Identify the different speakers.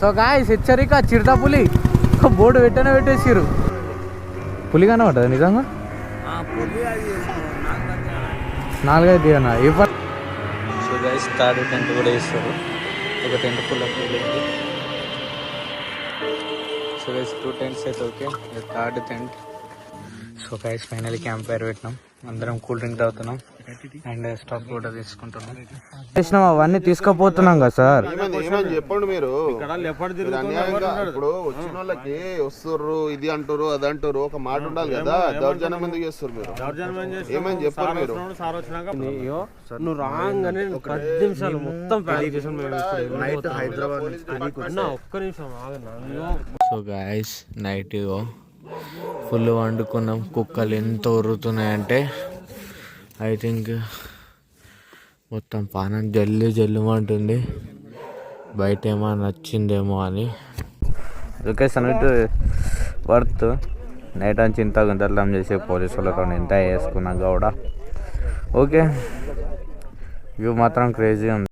Speaker 1: So guys హెచ్చరిక చిరుత పులి. Board పెట్టనే పెట్టేసిరు పులి కనబడ్డది నిజంగా? నాలుగైదు దిగనా ఇవ్వ సో గైస్ థర్డ్ టెంట్ కూడా వేస్తారు. ఒక tent full so guys two tents అయితే okay third tent. So guys final campfire పెట్టినాం. అందరం కూల్ డ్రింక్ తాగుతున్నాం. అండ్ స్టాక్ కూడా తీసుకుంటున్నాం. చేసినాం అవన్నీ తీసుకుపోతున్నాం కదా సార్.
Speaker 2: చెప్పండి మీరు. అన్యాయంగా ఇప్పుడు వచ్చిన వాళ్ళకి వస్తుర్రు ఇది అంటారు అది అంటారు ఒక మాట ఉండాలి కదా. దౌర్జన్యం ఎందుకు చేస్తారు మీరు? ఏమైంది చెప్పండి మీరు?
Speaker 3: నువ్వు రాగానే పది నిమిషాలు మొత్తం నైట్ హైదరాబాద్ ఒక్క నిమిషం
Speaker 1: సో గాయస్ నైట్ ఫుల్ వండుకున్నాం కుక్కలు ఎంత ఉరుతున్నాయంటే ఐ థింక్ మొత్తం పానం జల్లు జల్లుమంటుంది బయట ఏమో నచ్చిందేమో అని. లొకేషన్ ఇటు వర్త్ నైట్ అని చింత గుంతలం చేసే పోలీసు వాళ్ళతో ఇంత వేసుకున్నాం కూడా ఓకే. వ్యూ మాత్రం క్రేజీ ఉంది.